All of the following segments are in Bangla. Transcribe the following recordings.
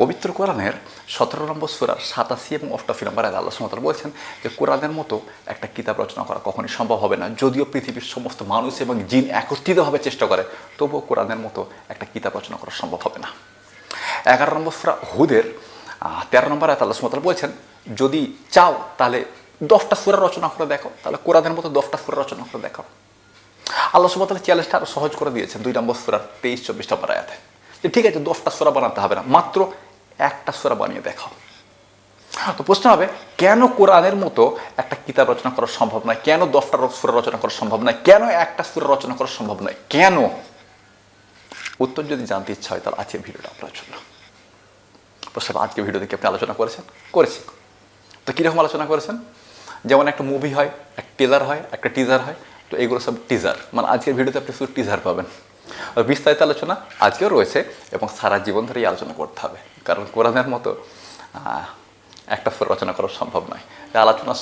পবিত্র কোরআনের সতেরো নম্বর সুরার সাতাশি এবং অষ্টাশি নম্বর আয়াত আল্লাহ সুমতল বলছেন যে কোরআনের মতো একটা কিতাব রচনা করা কখনই সম্ভব হবে না। যদিও পৃথিবীর সমস্ত মানুষ এবং জিন একত্রিতভাবে চেষ্টা করে, তবুও কোরআনের মতো একটা কিতাব রচনা করা সম্ভব হবে না। এগারো নম্বর সুরা হুদের তেরো নম্বর আয়াত আল্লাহ সুমতল বলছেন, যদি চাও তাহলে দশটা সুরা রচনা করে দেখো, তাহলে কোরআনের মতো দশটা সুরা রচনা করে দেখো। আল্লাহ সুমতল চ্যালেঞ্জটা আরও সহজ করে দিয়েছেন দুই নম্বর সুরার তেইশ, চব্বিশ নম্বর আয়াতে। যে ঠিক আছে, দশটা সোরা বানাতে হবে না, মাত্র একটা সোরা বানিয়ে দেখাও। তো প্রশ্ন হবে, কেন কোরআনের মতো একটা কিতাব রচনা করা সম্ভব নয়? কেন দশটা সুরা রচনা করা সম্ভব নয়? কেন একটা সুরা রচনা করা সম্ভব নয়? কেন? উত্তর যদি জানতে ইচ্ছা হয়, তাহলে আজকের ভিডিওটা আপনার জন্য। প্রশ্ন আজকে ভিডিও দেখে আপনি আলোচনা করেছেন? করেছি। তো কীরকম আলোচনা করেছেন? যেমন একটা মুভি হয় একটা টেলার হয়, একটা টিজার হয়, তো এগুলো সব টিজার মানে আজকের ভিডিওতে আপনি শুধু টিজার পাবেন। বিস্তারিত আলোচনা আজকেও রয়েছে এবং সারা জীবন ধরেই আলোচনা করতে হবে। কারণ কোরআনের মতো একটা রচনা করা সম্ভব নয়। আলোচনা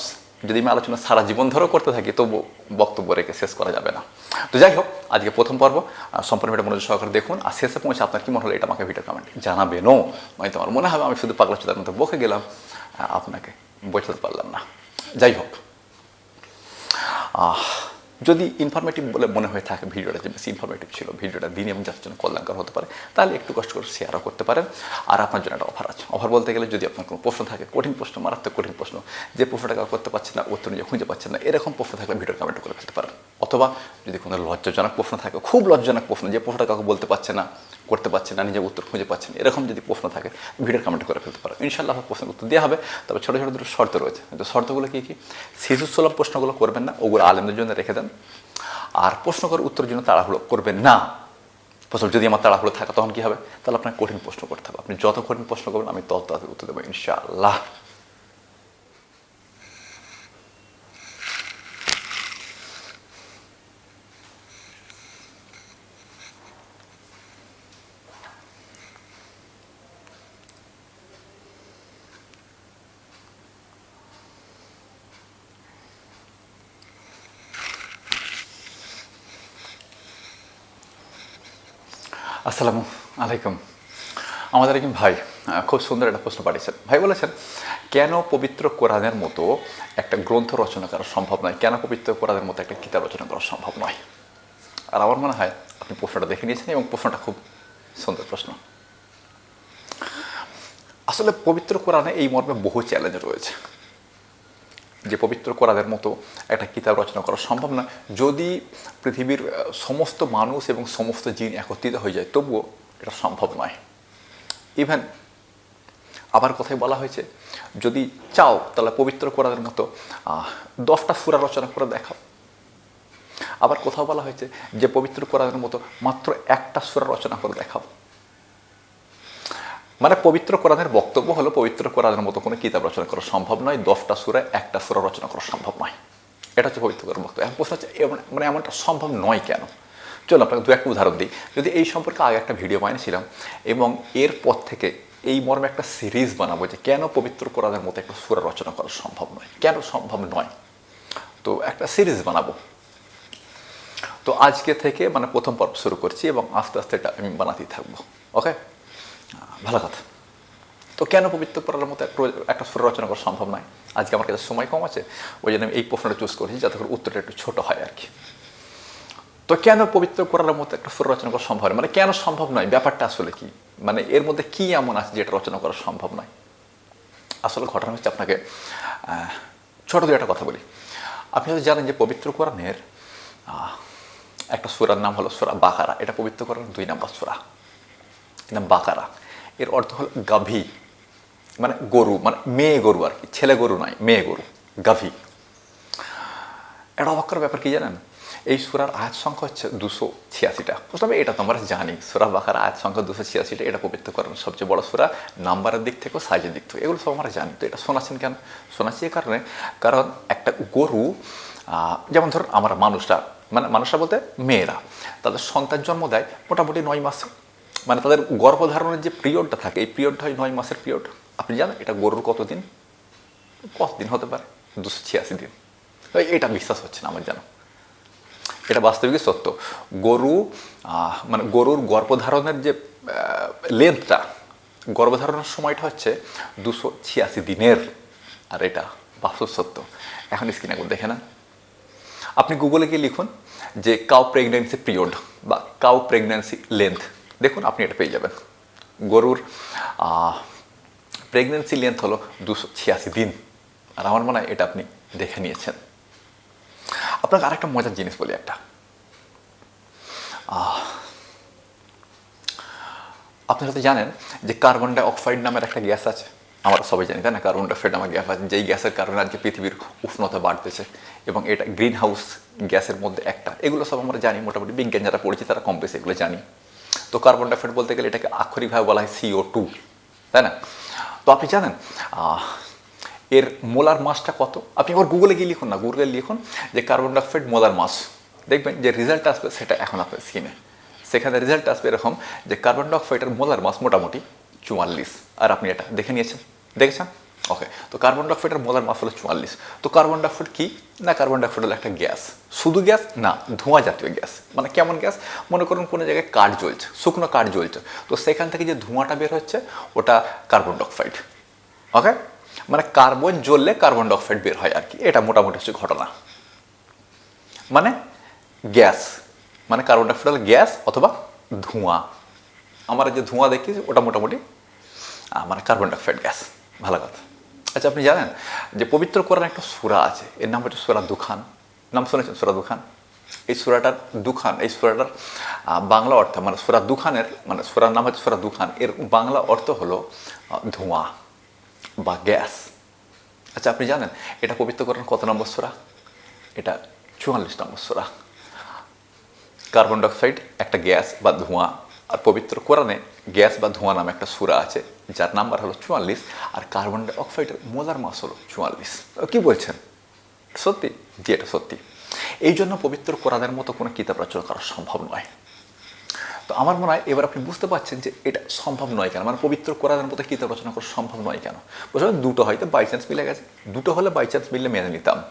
যদি আমি আলোচনা সারা জীবন ধরেও করতে থাকি তবু বক্তব্য রেখে শেষ করা যাবে না। তো যাই হোক আজকে প্রথম পর্ব সম্পূর্ণ ভিডিও মনোযোগ সহকারে দেখুন। আর শেষে পৌঁছে আপনার কি মনে হলো এটা আমাকে ভিডিও কমেন্ট জানাবেনও। মানে তোমার মনে হবে আমি শুধু পাগলা চোদার মতো বকে গেলাম আপনাকে বোঝাতে পারলাম না। যাই হোক আহ, যদি ইনফরমেটিভ বলে মনে হয়ে থাকে ভিডিওটা, যে বেশি ইনফরমেটিভ ছিল, ভিডিওটা দিন এবং যার জন্য কল্যাণকর হতে পারে, তাহলে একটু কষ্ট করে শেয়ারও করতে পারেন। আর আপনার জন্য একটা অফার আছে। অফার বলতে গেলে যদি আপনার কোনো প্রশ্ন থাকে, কঠিন প্রশ্ন, মারাত্মক কঠিন প্রশ্ন, যে প্রশ্নটা কাউ করতে পারছেন না, উত্তর নিজে খুঁজে পাচ্ছেন না, এরকম প্রশ্ন থাকলে ভিডিও কমেন্ট করে ফেলতে পারেন। অথবা যদি কোনো লজ্জাজনক প্রশ্ন থাকে, খুব লজ্জাজনক প্রশ্ন, যে প্রশ্নটা কাউকে বলতে পারছে না করতে পারছে না, নিজের উত্তর খুঁজে পাচ্ছেন এরকম যদি প্রশ্ন থাকে, ভিডিওর কমেন্ট করে ফেলতে পারেন। ইনশাল্লাহ আপনার প্রশ্নের উত্তর দেওয়া হবে। তবে ছোটো ছোটো দুটো শর্ত রয়েছে। কিন্তু শর্তগুলো কী কী? শিশু সুলভ প্রশ্নগুলো করবেন না, ওগুলো আলেমদের জন্য রেখে দেন। আর প্রশ্ন করে উত্তরের জন্য তাড়াহুড়ো করবেন না। প্রশ্ন যদি আমার তাড়াহুড়ো থাকে, তখন কী হবে? তাহলে আপনাকে কঠিন প্রশ্ন করতে হবে। আপনি যত কঠিন প্রশ্ন করবেন, আমি তত উত্তর দেবো, ইনশাআল্লাহ আসসালামু আলাইকুম একজন ভাই খুব সুন্দর একটা প্রশ্ন পাঠিয়েছেন। ভাই বলেছেন, কেন পবিত্র কোরআনের মতো একটা গ্রন্থ রচনা করা সম্ভব নয়? কেন পবিত্র কোরআনের মতো একটা কিতাব রচনা করা সম্ভব নয়? আর আমার মনে হয় আপনি প্রশ্নটা দেখে নিয়েছেন এবং প্রশ্নটা খুব সুন্দর প্রশ্ন। আসলে পবিত্র কোরআনে এই মর্মে বহু চ্যালেঞ্জ রয়েছে। যে পবিত্র কোরআনের মতো একটা কিতাব রচনা করা সম্ভব না যদি পৃথিবীর সমস্ত মানুষ এবং সমস্ত জিন একত্রিত হয়ে যায়, তবুও এটা সম্ভব নয়। ইভেন আবার কথায় বলা হয়েছে, যদি চাও তাহলে পবিত্র কোরআনের মতো দশটা সুরা রচনা করে দেখাও। আবার কোথাও বলা হয়েছে যে পবিত্র কোরআনের মতো মাত্র একটা সুরা রচনা করে দেখাও। মানে পবিত্র কোরআনের বক্তব্য হলো পবিত্র কোরআনের মতো কোনো কিতাব রচনা করা সম্ভব নয়, দশটা সুরা একটা সুরা রচনা করা সম্ভব নয়। এটা হচ্ছে পবিত্র কোরআন বক্তব্য। এখন প্রশ্ন হচ্ছে মানে এমনটা সম্ভব নয় কেন? চলো, আপনাকে দু একটা উদাহরণ দিই। যদি এই সম্পর্কে আগে একটা ভিডিও বানিয়েছিলাম এবং এরপর থেকে এই মর্মে একটা সিরিজ বানাবো যে কেন পবিত্র কোরআনের মতো একটা সুরা রচনা করা সম্ভব নয়, কেন সম্ভব নয়। তো একটা সিরিজ বানাবো। তো আজকে থেকে মানে প্রথম পর্ব শুরু করছি এবং আস্তে আস্তে এটা আমি বানাতেই থাকব, ওকে? ভালো কথা। তো কেন পবিত্র পড়ার মতো একটা- একটা সুর রচনা করা সম্ভব নয়? আজকে আমার কাছে সময় কম আছে, ওই জন্য আমি এই প্রশ্নটা চুজ করেছি যাতে করে উত্তরটা একটু ছোটো হয় আর কি। তো কেন পবিত্র করার মতো একটা সুর রচনা করা সম্ভব মানে কেন সম্ভব নয়? ব্যাপারটা আসলে কি? মানে এর মধ্যে কি এমন আছে যেটা রচনা করা সম্ভব নয়? আসলে ঘটনা হচ্ছে আপনাকে ছোট দু একটা কথা বলি। আপনি হয়তো জানেন যে পবিত্র কোরআনের একটা সুরার নাম হলো সুরা বাকারা। এটা পবিত্র কোরআন দুই নাম্বার সুরা। নাম বাকারা। এর অর্থ হলো গাভী। মানে গরু মানে মেয়ে গরু আর কি। ছেলে গরু নয়, মেয়ে গরু। গাভী। এটা অবাক করার ব্যাপার কি জানেন? এই সুরার আয়াত সংখ্যা হচ্ছে দুশো ছিয়াশিটা। প্রথমে এটা তো আমরা জানি, সুরা বাকার আয়াত সংখ্যা দুশো ছিয়াশিটা, এটা পবিত্র করেন সবচেয়ে বড় সুরা। নাম্বারের দিক থেকেও সাইজের দিক থেকে, এগুলো সব আমরা জানি। তো এটা শোনাচ্ছেন কেন? শোনাচ্ছি এই কারণে, কারণ একটা গরু যেমন ধরুন আমরা মানুষরা মানে মানুষরা বলতে মেয়েরা, তাদের সন্তান জন্ম দেয় মোটামুটি নয় মাস। মানে তাদের গর্ভধারণের যে পিরিয়ডটা থাকে, এই পিরিয়ডটা হয় নয় মাসের পিরিয়ড। আপনি জানেন এটা গরুর কতদিন? কতদিন হতে পারে? দুশো ছিয়াশি দিন। এটা বিশ্বাস হচ্ছে না আমার জানো। এটা বাস্তবিক সত্য। গরু মানে গরুর গর্ভধারণের যে লেন্থটা গর্ভধারণের সময়টা হচ্ছে দুশো ছিয়াশি দিনের। আর এটা বাস্তব সত্য। এখন স্ক্রিনে একবার দেখে না আপনি গুগলে গিয়ে লিখুন যে কাউ প্রেগনেন্সি পিরিয়ড বা কাউ প্রেগনেন্সি লেন্থ দেখুন, আপনি এটা পেয়ে যাবেন। গরুর প্রেগনেন্সি লেন্থ হলো দুশো ছিয়াশি দিন। আর আমার মনে হয় এটা আপনি দেখে নিয়েছেন। আপনাকে আরেকটা মজার জিনিস বলি একটা। আহ, আপনি হয়তো জানেন যে কার্বন ডাই অক্সাইড নামের একটা গ্যাস আছে। আমরা সবাই জানি তাই না? কার্বন ডাইঅক্সাইড নামের গ্যাস আছে। যেই গ্যাসের কারণে আজকে পৃথিবীর উষ্ণতা বাড়তেছে এবং এটা গ্রিন হাউস গ্যাসের মধ্যে একটা। এগুলো সব আমরা জানি মোটামুটি বিজ্ঞান যারা পড়েছি তারা কম বেশি এগুলো জানি। তো কার্বন ডাইঅক্সাইড বলতে গেলে এটাকে আক্ষরিকভাবে বলা হয় সিও টু তাই না? তো আপনি জানেন এর মোলার মাসটা কত? আপনি আবার গুগলে গিয়ে লিখুন না গুগলে লিখুন যে কার্বন ডাইঅক্সাইড মোলার মাস। দেখবেন যে রেজাল্ট আসবে সেটা এখন আপনার স্কিনে সেখানে রেজাল্ট আসবে এরকম যে কার্বন ডাইঅক্সাইডের মোলার মাস মোটামুটি চুয়াল্লিশ। আর আপনি এটা দেখে নিয়েছেন? দেখেছেন? ওকে তো কার্বন ডাইঅক্সাইডের মোলার মাস হলো চুয়াল্লিশ। তো কার্বন ডাইঅক্সাইড কী? না কার্বন ডাইঅক্সাইড হলো একটা গ্যাস। শুধু গ্যাস? না, ধোঁয়া জাতীয় গ্যাস। মানে কেমন গ্যাস? মনে করুন কোনো জায়গায় কাঠ জ্বলছে, শুকনো কাঠ জ্বলছে। তো সেখান থেকে যে ধোঁয়াটা বের হচ্ছে, ওটা কার্বন ডাইঅক্সাইড ওকে মানে কার্বন জ্বললে কার্বন ডাইঅক্সাইড বের হয় আর কি। এটা মোটামুটি হচ্ছে ঘটনা। মানে গ্যাস মানে কার্বন ডাইঅক্সাইড হলো গ্যাস অথবা ধোঁয়া। আমরা যে ধোঁয়া দেখি, ওটা মোটামুটি মানে কার্বন ডাইঅক্সাইড গ্যাস। ভালো কথা। আচ্ছা আপনি জানেন যে পবিত্র কোরআন একটা সুরা আছে, এর নাম হচ্ছে সুরা দুখান। নাম শুনেছেন সুরা দুখান? এই সুরাটার দুখান, এই সুরাটার বাংলা অর্থ মানে সুরা দুখানের মানে সুরার নাম হচ্ছে সুরা দুখান। এর বাংলা অর্থ হলো ধোঁয়া। বা গ্যাস। আচ্ছা আপনি জানেন, এটা পবিত্র কোরআন কত নম্বর সুরা? এটা চুয়াল্লিশ নম্বর সুরা। কার্বন ডাইঅক্সাইড একটা গ্যাস বা ধোঁয়া, আর পবিত্র কোরআনে গ্যাস বা ধোঁয়া নামে একটা সুরা আছে, যার নাম্বার হলো চুয়াল্লিশ, আর কার্বন ডাইঅক্সাইডের মোলার মাস হলো চুয়াল্লিশ। কি বলছেন? সত্যি? জি, এটা সত্যি। এই জন্য পবিত্র কোরআনের মতো কোনো কিতাব রচনা করা সম্ভব নয়। তো আমার মনে হয় এবার আপনি বুঝতে পারছেন যে এটা সম্ভব নয় কেন? মানে পবিত্র কোরআনের মতো কিতাব রচনা করা সম্ভব নয় কেন? বুঝলেন? দুটো হয়তো বাই চান্স মিলে গেছে। দুটো হলে বাই চান্স মিললে মেনে নিতাম।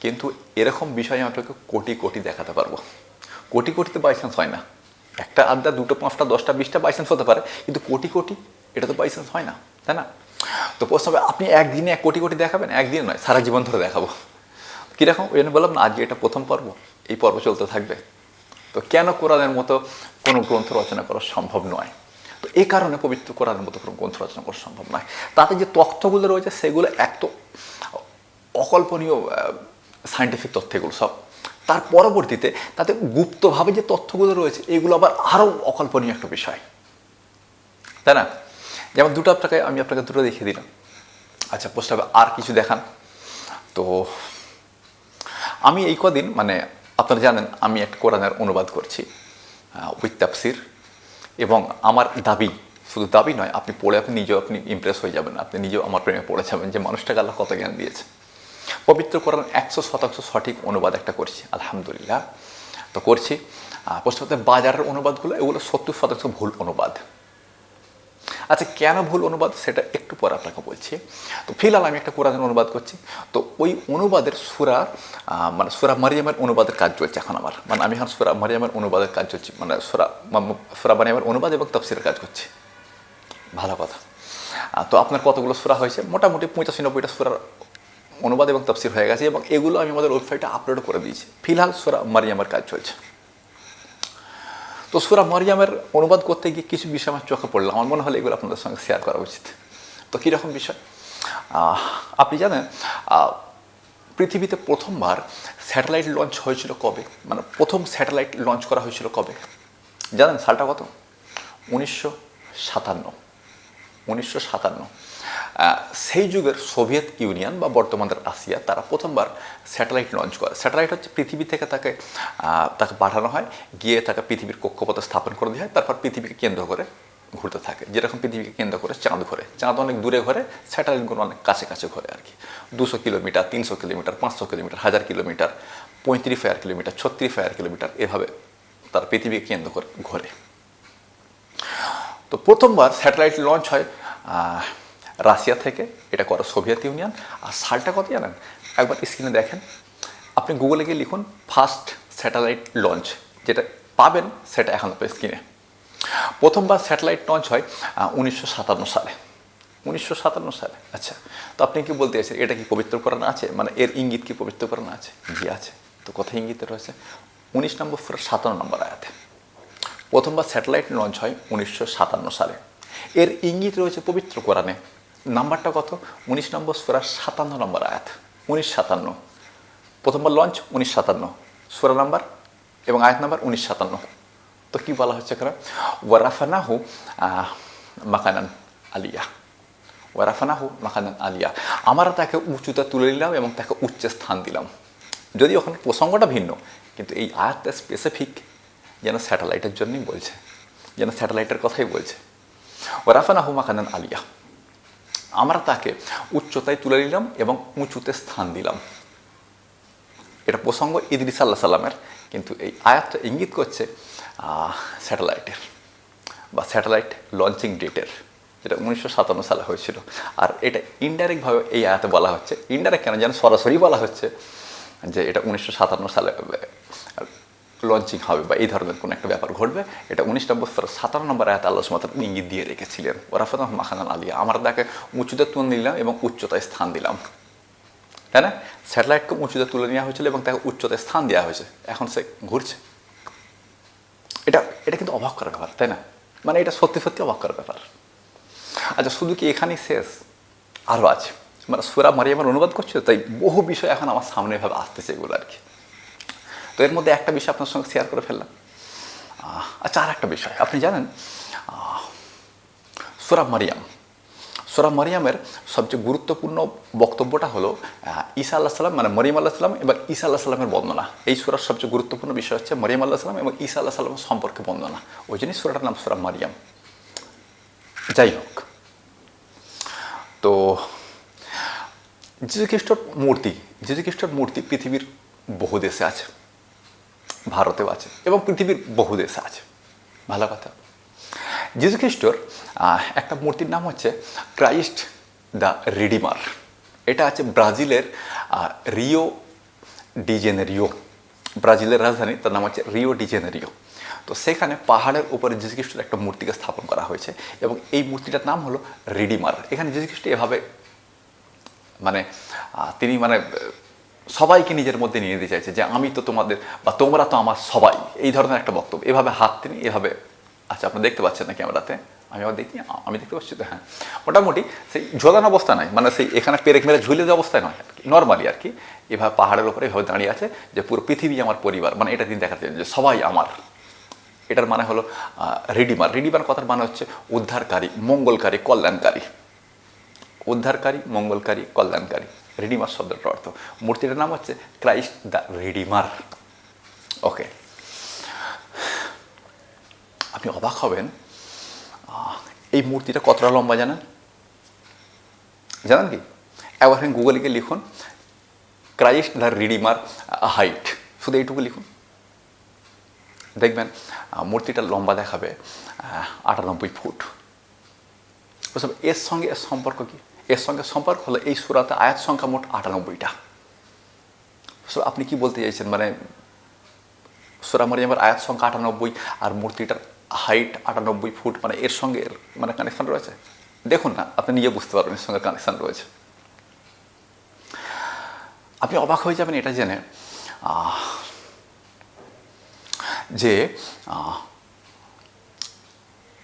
কিন্তু এরকম বিষয়ে আপনাকে কোটি কোটি দেখাতে পারব। কোটি কোটিতে বাই চান্স হয় না। একটা আড্ডা দুটো, পাঁচটা, দশটা, বিশটা বাই চান্স হতে পারে। কিন্তু কোটি কোটি, এটা তো বাই চান্স হয় না। তাই না? তো প্রশ্ন হবে, আপনি একদিনে এক কোটি কোটি দেখাবেন? একদিন নয়, সারা জীবন ধরে দেখাবো। কীরকম? ওই জন্য বললাম না, আজকে এটা প্রথম পর্ব। এই পর্ব চলতে থাকবে। তো কেন কোরআনের মতো কোনো গ্রন্থ রচনা করা সম্ভব নয়? তো এই কারণে পবিত্র কোরআনের মতো কোনো গ্রন্থ রচনা করা সম্ভব নয়। তাতে যে তথ্যগুলো রয়েছে, সেগুলো এক তো অকল্পনীয় সায়েন্টিফিক তথ্য এগুলো সব। তার পরবর্তীতে তাতে গুপ্তভাবে যে তথ্যগুলো রয়েছে, এগুলো আবার আরও অকল্পনীয় একটা বিষয়। তাই না? যেমন দুটো আপনাকে, আমি আপনাকে দুটো দেখিয়ে দিলাম। আচ্ছা পোস্টাবে আর কিছু দেখান? তো আমি এই কদিন মানে আপনারা জানেন, আমি একটা কোরআনের অনুবাদ করছি উইথ তাফসির। এবং আমার দাবি, শুধু দাবি নয়, আপনি পড়ে আপনি নিজেও আপনি ইমপ্রেস হয়ে যাবেন। আপনি নিজেও আমার প্রেমে পড়ে যাবেন যে মানুষটাকে আল্লাহ কত জ্ঞান দিয়েছে। পবিত্র কোরআন একশো শতাংশ সঠিক অনুবাদ একটা করছি, আলহামদুলিল্লাহ। তো করছি পশ্চিমবঙ্গের বাজারের অনুবাদগুলো, এগুলো সত্তর শতাংশ ভুল অনুবাদ। আচ্ছা কেন ভুল অনুবাদ? সেটা একটু পরে আপনাকে বলছি। তো ফিলহাল আমি একটা কোরআনের অনুবাদ করছি। তো ওই অনুবাদের সুরা মানে সুরা মারিয়ামের অনুবাদের কাজ চলছে এখন আমার। মানে আমি এখন সুরা মারিয়ামের অনুবাদের কাজ চলছি। মানে সুরা সুরা মারিয়ামের অনুবাদ এবং তফসিরের কাজ করছি। ভালো কথা। তো আপনার কতগুলো সুরা হয়েছে? মোটামুটি পঁচাশি নব্বইটা সুরার অনুবাদ এবং তফসির হয়ে গেছে এবং এগুলো আমি আমাদের ওয়েবসাইটে আপলোড করে দিয়েছি। ফিলহাল সুরা মারিয়ামের কাজ চলছে। তো সুরা মরিয়ামের অনুবাদ করতে গিয়ে কিছু বিষয় আমার চোখে পড়ল। আমার মনে হলো এগুলো আপনাদের সঙ্গে শেয়ার করা উচিত। তো কীরকম বিষয়? আপনি জানেন পৃথিবীতে প্রথমবার স্যাটেলাইট লঞ্চ হয়েছিল কবে? মানে প্রথম স্যাটেলাইট লঞ্চ করা হয়েছিল কবে? জানেন সালটা কত? উনিশশো সাতান্ন। উনিশশো সাতান্ন। সেই যুগের সোভিয়েত ইউনিয়ন বা বর্তমানের রাশিয়া, তারা প্রথমবার স্যাটেলাইট লঞ্চ করে। স্যাটেলাইট হচ্ছে পৃথিবী থেকে তাকে তাকে পাঠানো হয়, গিয়ে তাকে পৃথিবীর কক্ষপথে স্থাপন করে দেওয়া হয়, তারপর পৃথিবীকে কেন্দ্র করে ঘুরতে থাকে। যেরকম পৃথিবীকে কেন্দ্র করে চাঁদ ঘরে। চাঁদ অনেক দূরে ঘরে, স্যাটেলাইটগুলো অনেক কাছে কাছে ঘরে আর কি। দুশো কিলোমিটার, তিনশো কিলোমিটার, পাঁচশো কিলোমিটার, হাজার কিলোমিটার, পঁয়ত্রিশ হাজার কিলোমিটার, ছত্রিশ ফায়ার কিলোমিটার এভাবে তার পৃথিবীকে কেন্দ্র করে ঘোরে। তো প্রথমবার স্যাটেলাইট লঞ্চ হয় রাশিয়া থেকে, এটা করে সোভিয়েত ইউনিয়ন, আর সালটা কত জানেন? একবার স্ক্রিনে দেখেন। আপনি গুগলে গিয়ে লিখুন ফার্স্ট স্যাটেলাইট লঞ্চ যেটা পাবেন সেটা এখন আপনার স্ক্রিনে প্রথমবার স্যাটেলাইট লঞ্চ হয় উনিশশো সাতান্ন সালে। উনিশশো সাতান্ন সালে আচ্ছা। তো আপনি কি বলতে চাইছেন, এটা কি পবিত্র কোরআন আছে? মানে এর ইঙ্গিত কি পবিত্র কোরআন আছে? জি, আছে। তো কোথায় ইঙ্গিতে রয়েছে, উনিশ নম্বর ফের সাতান্ন নম্বর আয়াতে। প্রথমবার স্যাটেলাইট লঞ্চ হয়, উনিশশো সাতান্ন সালে। এর ইঙ্গিত রয়েছে পবিত্র কোরআনে। নাম্বারটা কত? উনিশ নম্বর সুরার সাতান্ন নম্বর আয়াত। উনিশ সাতান্ন। প্রথমবার লঞ্চ উনিশ সাতান্ন। সুরা নাম্বার এবং আয়াত নাম্বার উনিশ সাতান্ন। তো কী বলা হচ্ছে এখানে? ওয়ারাফানাহু মাকানান আলিয়া। ওয়ারাফানাহু মাকানান আলিয়া। আমরা তাকে উঁচুতে তুলে নিলাম এবং তাকে উচ্চ স্থান দিলাম। যদি ওখানে প্রসঙ্গটা ভিন্ন, কিন্তু এই আয়াতটা স্পেসিফিক যেন স্যাটেলাইটের জন্যই বলছে। যেন স্যাটেলাইটের কথাই বলছে। ওরাফানাহু মাকানান আলিয়া। আমরা তাকে উচ্চতায় তুলে নিলাম এবং উঁচুতে স্থান দিলাম। এটা প্রসঙ্গ ইদরিস আল্লাহ সাল্লামের কিন্তু এই আয়াতটা ইঙ্গিত করছে স্যাটেলাইটের বা স্যাটেলাইট লঞ্চিং ডেটের, যেটা উনিশশো সাতান্ন সালে হয়েছিল। আর এটা ইনডাইরেক্টভাবে এই আয়াতে বলা হচ্ছে। ইনডাইরেক্ট কেন যেন সরাসরি বলা হচ্ছে যে এটা উনিশশো সাতান্ন সালে লঞ্চিং হবে বা এই ধরনের কোনো একটা ব্যাপার ঘটবে, এটা উনিশ নম্বর সাতান্ন নম্বর আয়াত আল্লাহ সুমাত ইঙ্গিত দিয়ে রেখেছিলেন। ওরাফাত মাখানান আলিয়া, আমরা তাকে উঁচুতে তুলে নিলাম এবং উচ্চতায় স্থান দিলাম। তাই না? স্যাটেলাইটকে উঁচুতে তুলে নেওয়া হয়েছিল এবং তাকে উচ্চতায় স্থান দেওয়া হয়েছে। এখন সে ঘুরছে। এটা এটা কিন্তু অবাক করার ব্যাপার, তাই না? মানে এটা সত্যি সত্যি অবাক করার ব্যাপার। আচ্ছা শুধু কি এখানেই শেষ? আরও আছে। মানে সুরা মারিয়ামার অনুবাদ করছে তাই বহু বিষয় এখন আমার সামনে এভাবে আসতেছে এগুলো আর কি। তো এর মধ্যে একটা বিষয় আপনার সঙ্গে শেয়ার করে ফেললাম। আচ্ছা আর একটা বিষয়। আপনি জানেন সুরা মারিয়াম। সুরা মারিয়ামের সবচেয়ে গুরুত্বপূর্ণ বক্তব্যটা হলো ঈসা আল্লাহ সাল্লাম মানে মরিয়াম আল্লাহ সাল্লাম এবং ঈসা আল্লাহ সাল্লামের বর্ণনা এই সুরার সবচেয়ে গুরুত্বপূর্ণ বিষয় হচ্ছে মরিয়াম আল্লাহ সাল্লাম এবং ঈসা আল্লাহ সাল্লামের সম্পর্কে বন্দনা। ওই জন্যই সুরাটার নাম সুরা মারিয়াম। যাই হোক, তো যীশুখ্রিস্টর মূর্তি যীশুখ্রিস্টর মূর্তি পৃথিবীর বহু দেশে আছে। ভারতেও আছে এবং পৃথিবীর বহু দেশে আছে। ভালো কথা। যীশুখ্রিস্টর আহ, একটা মূর্তির নাম হচ্ছে ক্রাইস্ট দ্য রিডিমার। এটা আছে ব্রাজিলের রিও ডিজেনেরিও ব্রাজিলের রাজধানী তার নাম হচ্ছে রিও ডিজেনেরিও তো সেখানে পাহাড়ের উপরে যীশুখ্রিস্টের একটা মূর্তিকে স্থাপন করা হয়েছে এবং এই মূর্তিটার নাম হলো রিডিমার। এখানে যীশুখ্রিস্ট এভাবে মানে তিনি মানে সবাইকে নিজের মধ্যে নিয়ে নিতে চাইছে যে আমি তো তোমাদের বা তোমরা তো আমার সবাই। এই ধরনের একটা বক্তব্য। এভাবে হাত তিনি এভাবে। আচ্ছা আপনি দেখতে পাচ্ছেন না ক্যামেরাতে? আমি আবার দেখি আমি দেখতে পাচ্ছি তো হ্যাঁ। মোটামুটি সেই ঝোলানো অবস্থা নয় মানে সেই এখানে পেরেক মেরে ঝুলে যে অবস্থায় নয় আর কি। নর্মালি আর কি। এভাবে পাহাড়ের উপরে এভাবে দাঁড়িয়ে আছে যে পুরো পৃথিবী আমার পরিবার। মানে এটা তিনি দেখাতে চান যে সবাই আমার। এটার মানে হলো রিডিমার। রিডিমার কথার মানে হচ্ছে উদ্ধারকারী, মঙ্গলকারী, কল্যাণকারী। উদ্ধারকারী, মঙ্গলকারী, কল্যাণকারী। রিডিমার শব্দটার অর্থ মূর্তিটার নাম হচ্ছে ক্রাইস্ট দ্য রিডিমার ওকে আপনি অবাক হবেন এই মূর্তিটা কতটা লম্বা জানেন জানেন কি একবার গুগলে গিয়ে লিখুন ক্রাইস্ট দ্য রিডিমার হাইট শুধু এইটুকু লিখুন দেখবেন মূর্তিটা লম্বা দেখাবে আটানব্বই ফুট বুঝলাম এর সঙ্গে এর সম্পর্ক কি এর সঙ্গে সম্পর্ক হলো এই সুরাতে আয়াত সংখ্যা মোট আটানব্বইটা। আপনি কি বলতে চাইছেন? মানে সুরা মারিয়ামের আয়াত সংখ্যা আটানব্বই আর মূর্তিটার হাইট আটানব্বই ফুট মানে এর সঙ্গে এর মানে কানেকশন রয়েছে? দেখুন না, আপনি নিজে বুঝতে পারবেন এর সঙ্গে কানেকশন রয়েছে। আপনি অবাক হয়ে যাবেন এটা জেনে যে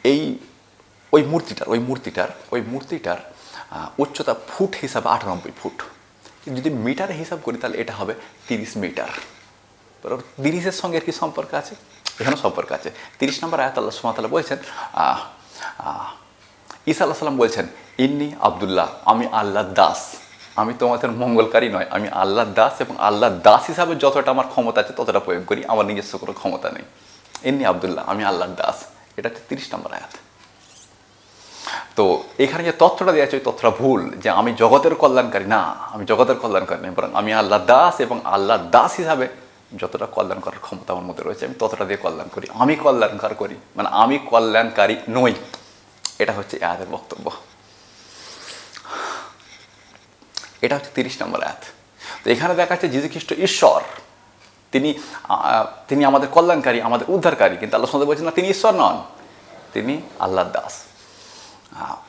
এই ওই মূর্তিটার ওই মূর্তিটার ওই মূর্তিটার উচ্চতা ফুট হিসাবে আটানব্বই ফুট। যদি মিটারে হিসাব করি, তাহলে এটা হবে তিরিশ মিটার। বরাবর তিরিশের সঙ্গে কি সম্পর্ক আছে? এখানে সম্পর্ক আছে। তিরিশ নম্বর আয়াত আল্লাহ সুমাতাল্লাহ বলছেন ঈসা আল্লাহ সাল্লাম বলছেন, ইন্নি আবদুল্লাহ, আমি আল্লাহ দাস। আমি তোমাদের মঙ্গলকারী নয়, আমি আল্লাহ দাস এবং আল্লাহ দাস হিসাবে যতটা আমার ক্ষমতা আছে, ততটা প্রয়োগ করি। আমার নিজস্ব কোনো ক্ষমতা নেই। ইন্নি আবদুল্লাহ, আমি আল্লাহর দাস। এটা হচ্ছে তিরিশ নম্বর আয়াত। তো এখানে যে তথ্যটা দেওয়া আছে, ওই তথ্যটা ভুল, যে আমি জগতের কল্যাণকারী। না, আমি জগতের কল্যাণকারী নই, বরং আমি আল্লাহ দাস এবং আল্লাহ দাস হিসাবে যতটা কল্যাণ করার ক্ষমতা আমার মধ্যে রয়েছে, আমি ততটা দিয়ে কল্যাণ করি। আমি কল্যাণকার করি মানে আমি কল্যাণকারী নই। এটা হচ্ছে আয়াতের বক্তব্য। এটা হচ্ছে তিরিশ নম্বর আয়াত। তো এখানে দেখা যাচ্ছে যীশু খ্রিস্ট ঈশ্বর। তিনি তিনি আমাদের কল্যাণকারী, আমাদের উদ্ধারকারী, কিন্তু আল্লাহ সাথে বলছেন না, তিনি ঈশ্বর নন, তিনি আল্লাহ দাস।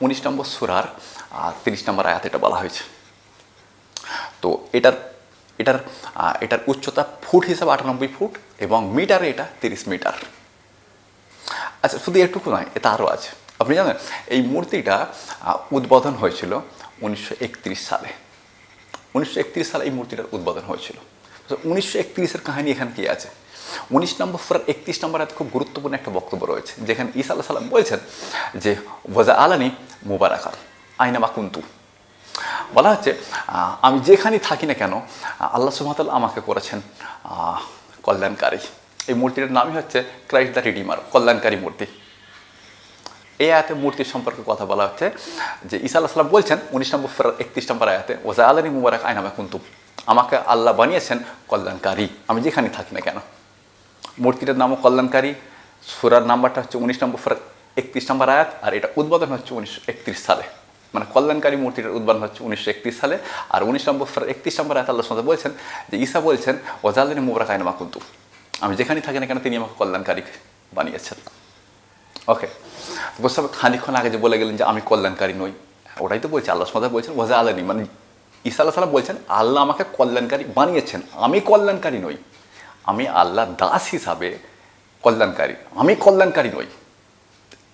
উনিশ নম্বর সুরার তিরিশ নম্বর আয়াত এটা বলা হয়েছে। তো এটার এটার এটার উচ্চতা ফুট হিসাবে আটানব্বই ফুট এবং মিটারে এটা তিরিশ মিটার। আচ্ছা শুধু এটুকু নয় এটা আরও আছে। আপনি জানেন, এই মূর্তিটা উদ্বোধন হয়েছিল উনিশশো একত্রিশ সালে। উনিশশো একত্রিশ সালে এই মূর্তিটার উদ্বোধন হয়েছিল। উনিশশো একত্রিশের কাহিনী এখানে কি আছে? উনিশ নম্বর ফরার একত্রিশ নম্বর খুব গুরুত্বপূর্ণ একটা বক্তব্য রয়েছে, যেখানে ঈসা আল্লাহ সাল্লাম বলছেন যে, ওয়াজা আলানি মুবারাকার আইনা মাকুন্তু বলা হচ্ছে আমি যেখানেই থাকি না কেন, আল্লাহ সুমতাল আমাকে করেছেন কল্যাণকারী। এই মূর্তিটার নামই হচ্ছে ক্রাইস্ট দ্য রিডিমার, কল্যাণকারী মূর্তি। এই আয়াতে মূর্তির সম্পর্কে কথা বলা হচ্ছে যে, ঈসা আল্লাহ সাল্লাম বলছেন, উনিশ নম্বর ফেরার একত্রিশ নম্বর আয়াতে ওজা আলানি মুবারক আইনামা কুন্তু। আমাকে আল্লাহ বানিয়েছেন কল্যাণকারী, আমি যেখানে থাকি না কেন। মূর্তিটার নামও কল্যাণকারী। সুরার নাম্বারটা হচ্ছে উনিশ নম্বর ফেরার একত্রিশ নম্বর আয়াত, আর এটা উদ্বোধন হচ্ছে উনিশশো একত্রিশ সালে। মানে কল্যাণকারী মূর্তিটার উদ্বোধন হচ্ছে উনিশশো একত্রিশ সালে, আর উনিশ নম্বর ফেরার একত্রিশ নম্বর আয়াত আল্লাহ সাল্লাম বলছেন যে, ঈসা বলছেন ওজা আলানি মুবারক আইনামা কুন্তু। আমি যেখানেই থাকি না কেন তিনি আমাকে কল্যাণকারী বানিয়েছেন। ওকে হবে খানিক্ষণ আগে যে বলে গেলেন যে, আমি কল্যাণকারী নই। ওটাই তো বলছি, আল্লাহ সাদা বলছেন ওজা আলানি মানে ঈসা আল্লাহ সাল্লাম বলছেন, আল্লাহ আমাকে কল্যাণকারী বানিয়েছেন, আমি কল্যাণকারী নই। আমি আল্লাহ দাস হিসাবে কল্যাণকারী। আমি কল্যাণকারী নই।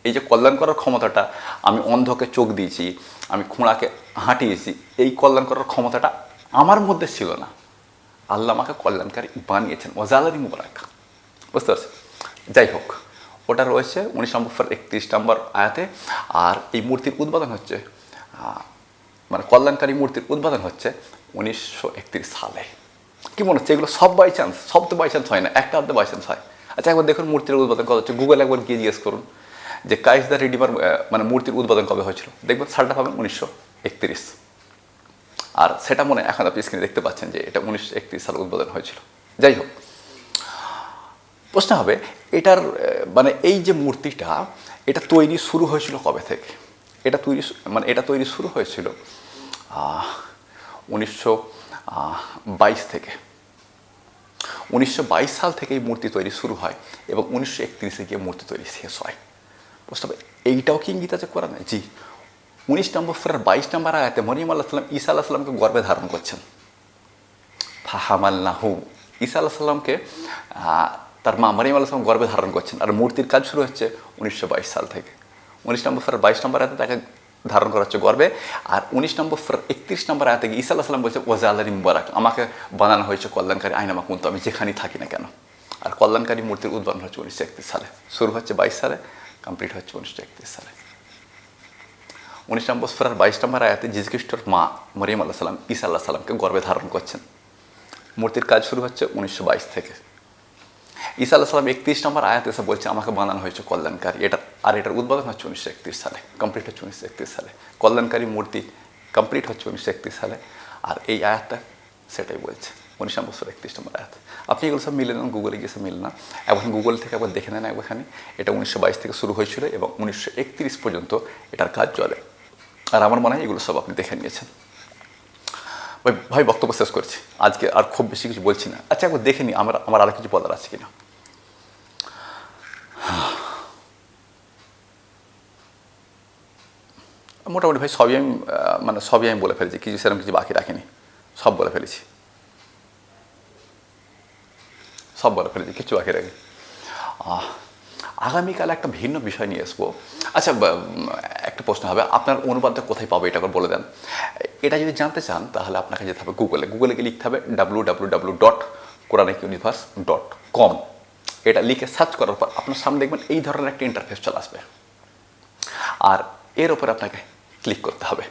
এই যে কল্যাণ করার ক্ষমতাটা আমি অন্ধকে চোখ দিয়েছি, আমি খোঁড়াকে হাঁটিয়েছি, এই কল্যাণ করার ক্ষমতাটা আমার মধ্যে ছিল না। আল্লাহ আমাকে কল্যাণকারী বানিয়েছেন। ওজালারি মুবারক। বুঝতে পারছেন? যাই হোক, ওটা রয়েছে উনিশ নম্বর, একত্রিশ নম্বর আয়াতে। আর এই মূর্তির উদ্বোধন হচ্ছে মানে কল্যাণকারী মূর্তির উদ্বোধন হচ্ছে উনিশশো একত্রিশ সালে। কি মনে হচ্ছে? এগুলো সব বাই চান্স সব তো বাই চান্স হয় না, একটা আধটা বাই চান্স হয়। আচ্ছা একবার দেখুন মূর্তির উদ্বোধন কত হচ্ছে। গুগল একবার গিয়ে জিজ্ঞেস করুন যে কাইস দ্য রিডিমার মানে মূর্তির উদ্বোধন কবে হয়েছিল। দেখবেন সালটা পাবেন উনিশশো একত্রিশ। আর সেটা মনে এখন আপনি স্ক্রিনে দেখতে পাচ্ছেন যে এটা উনিশশো একত্রিশ সালে উদ্বোধন হয়েছিল। যাই হোক, প্রশ্ন হবে, এটার মানে এই যে মূর্তিটা, এটা তৈরি শুরু হয়েছিল কবে থেকে? এটা তৈরি মানে এটা তৈরি শুরু হয়েছিল উনিশশো বাইশ থেকে। উনিশশো বাইশ সাল থেকে এই মূর্তি তৈরি শুরু হয় এবং উনিশশো একত্রিশে গিয়ে মূর্তি তৈরি শেষ হয়। বুঝতে হবে এইটাও কি ইঙ্গিত আছে কোরআনে? জি। উনিশ নম্বর ফেরার বাইশ নম্বর আয়াতে মরিয়ম আল্লাহ সাল্লাম ঈসা আল্লাহ সাল্লামকে গর্বে ধারণ করছেন। ফাহামাল নাহু ঈসা আল্লাহ সাল্লামকে তার মা মারিয়াম আল্লাহ সাল্লাম গর্বে ধারণ করছেন। আর মূর্তির কাজ শুরু হচ্ছে উনিশশো বাইশ সাল থেকে। উনিশ নম্বর ফের বাইশ নম্বর আয়াতে তাকে ধারণ করা হচ্ছে গর্বে। আর উনিশ নম্বর একত্রিশ নম্বর আয়াতে গিয়ে ঈসা আল্লাহ বলছে ওজা আল্লাহ মুবারক। আমাকে বানানো হয়েছে কল্যাণকারী আইনামা কুন্ত আমি যেখানেই থাকি না কেন। আর কল্যাণকারী মূর্তির উদ্বোধন হচ্ছে উনিশশো একত্রিশ সালে। শুরু হচ্ছে বাইশ সালে, কমপ্লিট হচ্ছে উনিশশো একত্রিশ সালে। উনিশ নম্বর সুরার বাইশ নম্বর আয়াতে যিশু মা মরিয়ম আল্লাহ সাল্লাম ঈসা আল্লাহ সাল্লামকে গর্বে ধারণ করছেন। মূর্তির কাজ শুরু হচ্ছে উনিশশো বাইশ থেকে। ঈসা আল্লাহ সাল্লাম একত্রিশ নম্বর আয়াত এসে বলছে, আমাকে বানানো হয়েছে কল্যাণকারী। এটা আর এটার উদ্বোধন হচ্ছে উনিশশো একত্রিশ সালে কমপ্লিট হচ্ছে উনিশশো একত্রিশ সালে। কল্যাণকারী মূর্তি কমপ্লিট হচ্ছে উনিশশো একত্রিশ সালে। আর এই আয়াতটা সেটাই বলছে উনিশ নম্বর সুরা একত্রিশ নম্বর আয়াত। আপনি এগুলো সব মিলে নেন গুগলে গিয়ে সব মিলে না এখন গুগল থেকে একবার দেখে নেন একবারখানি। এটা উনিশশো বাইশ থেকে শুরু হয়েছিল এবং উনিশশো একত্রিশ পর্যন্ত এটার কাজ চলে। আর আমার মনে হয় এগুলো সব আপনি দেখে নিয়েছেন। ভাই ভাই, বক্তব্য শেষ করছি। আজকে আর খুব বেশি কিছু বলছি না। আচ্ছা একবার দেখে নি, আমার আমার আর কিছু বলার আছে কিনা? মোটামুটি ভাই সবই আমি মানে সবই আমি বলে ফেলেছি। কিছু সেরকম কিছু বাকি রাখিনি। সব বলে ফেলেছি। সব বলে ফেলেছি কিছু বাকি রাখি আগামীকাল একটা ভিন্ন বিষয় নিয়ে আসব। আচ্ছা একটা প্রশ্ন হবে। আপনার অনুবাদটা কোথায় পাবো এটা বলে দেন। এটা যদি জানতে চান, তাহলে আপনাকে যেতে হবে গুগলে গুগলে গিয়ে লিখতে হবে W W W dot quranic universe dot com এটা লিখে সার্চ করার পর আপনার সামনে দেখবেন এই ধরনের একটা ইন্টারফেস চলে আসবে। আর এর উপরে আপনাকে ক্লিক করতে হবে।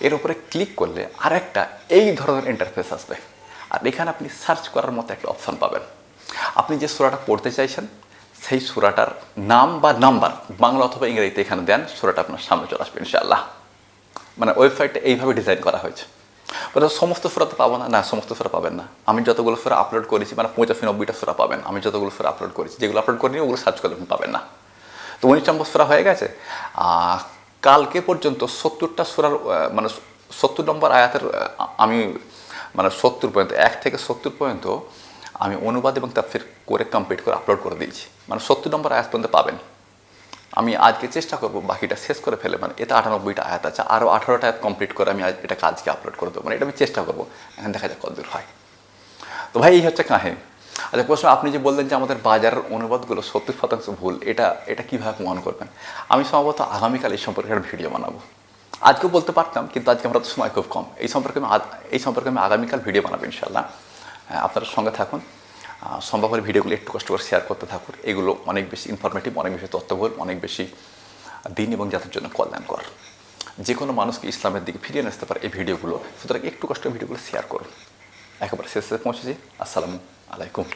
এর উপরে ক্লিক করলে আরেকটা এই ধরনের ইন্টারফেস আসবে। আর এখানে আপনি সার্চ করার মতো একটা অপশন পাবেন। আপনি যে সুরাটা পড়তে চাইছেন সেই সুরাটার নাম বা নাম্বার বাংলা অথবা ইংরেজিতে এখানে দেন সুরাটা আপনার সামনে চলে আসবে ইনশাআল্লাহ। মানে ওয়েবসাইটটা এইভাবে ডিজাইন করা হয়েছে। বলে সমস্ত সুরা তো পাবো না? না সমস্ত সুরা পাবেন না। আমি যতগুলো সুরা আপলোড করেছি মানে পঁচাশি নব্বইটা সুরা পাবেন। আমি যতগুলো সুরা আপলোড করেছি যেগুলো আপলোড করিনি ওগুলো সার্চ করলে পাবেন না। তো উনিশ নম্বর সুরা হয়ে গেছে। আহ, কালকে পর্যন্ত সত্তরটা সুরার মানে সত্তর নম্বর আয়াতের আমি মানে সত্তর পর্যন্ত, এক থেকে সত্তর পর্যন্ত আমি অনুবাদ এবং তাফসির করে কমপ্লিট করে আপলোড করে দিয়েছি। মানে সত্তর নম্বর আয়াত পর্যন্ত পাবেন। আমি আজকে চেষ্টা করব বাকিটা শেষ করে ফেলে মানে এতে আটানব্বইটা আয়াত আছে আরও আঠারোটা আয়াত কমপ্লিট করে আমি আজ এটাকে আজকে আপলোড করে দেবো। মানে এটা আমি চেষ্টা করব, এখন দেখা যাক কতদূর হয়। তো ভাই, এই হচ্ছে কাহিনী। আচ্ছা প্রশ্ন আপনি যে বললেন যে আমাদের বাজারের অনুবাদগুলো সত্তর শতাংশ ভুল এটা এটা কীভাবে প্রমাণ করবেন? আমি সম্ভবত আগামীকাল এই সম্পর্কে একটা ভিডিও বানাবো। আজকেও বলতে পারতাম কিন্তু আজকে আমরা তো সময় খুব কম। এই সম্পর্কে আমি এই সম্পর্কে আমি আগামীকাল ভিডিও বানাবো ইনশাল্লাহ হ্যাঁ, আপনারা সঙ্গে থাকুন। সম্ভব হলে ভিডিওগুলো একটু কষ্ট করে শেয়ার করতে থাকুন। এগুলো অনেক বেশি ইনফরমেটিভ অনেক বেশি তথ্যবহুল অনেক বেশি দিন এবং জাতির জন্য কল্যাণকর। যে কোনো মানুষকে ইসলামের দিকে ফিরিয়ে আসতে পারে এই ভিডিওগুলো। সুতরাং একটু কষ্ট ভিডিওগুলো শেয়ার করুন। একেবারে শেষে পৌঁছেছি। আসসালামু আলাইকুম।